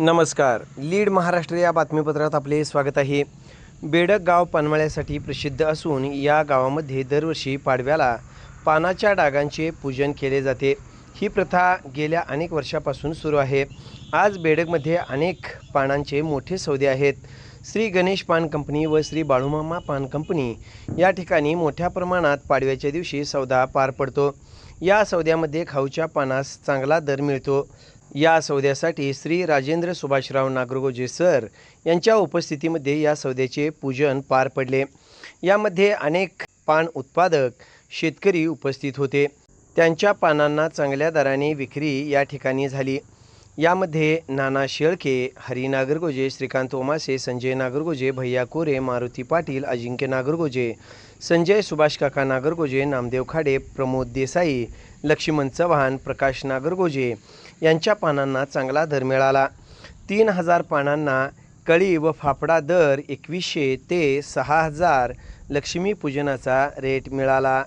नमस्कार. लीड महाराष्ट्र या बातमीपत्रात आपले स्वागत आहे. बेडक गाव पानमळ्यासाठी प्रसिद्ध असून या गावामध्ये दरवर्षी पाडव्याला पानाच्या डागांचे पूजन केले जाते. ही प्रथा गेल्या अनेक वर्षापासून सुरू आहे. आज बेडकमध्ये अनेक पानांचे मोठे सौदे आहेत. श्री गणेश पान कंपनी व श्री बाळूमामा पान कंपनी या ठिकाणी मोठ्या प्रमाणात पाडव्याच्या दिवशी सौदा पार पडतो. या सौद्यामध्ये खाऊच्या पानास चांगला दर मिळतो. या सौद्यासाठी श्री राजेंद्र सुभाषराव नागरगोजे सर यांच्या उपस्थितीमध्ये या सौद्याचे पूजन पार पडले. यामध्ये अनेक पान उत्पादक शेतकरी उपस्थित होते. त्यांच्या पानांना चांगल्या दराने विक्री या ठिकाणी झाली. यामध्ये नाना शेळके हरी नागरगोजे श्रीकांत ओमासे संजय नागरगोजे भैया कोरे मारुती पाटील अजिंक्य नागरगोजे संजय सुभाष काका नागरगोजे नामदेव खाडे प्रमोद देसाई लक्ष्मण चव्हाण प्रकाश नागरगोजे यांच्या पानांना चांगला दर मिळाला. तीन हजार पानांना कळी व फाफडा दर एकवीसशे ते सहा हजार लक्ष्मीपूजनाचा रेट मिळाला.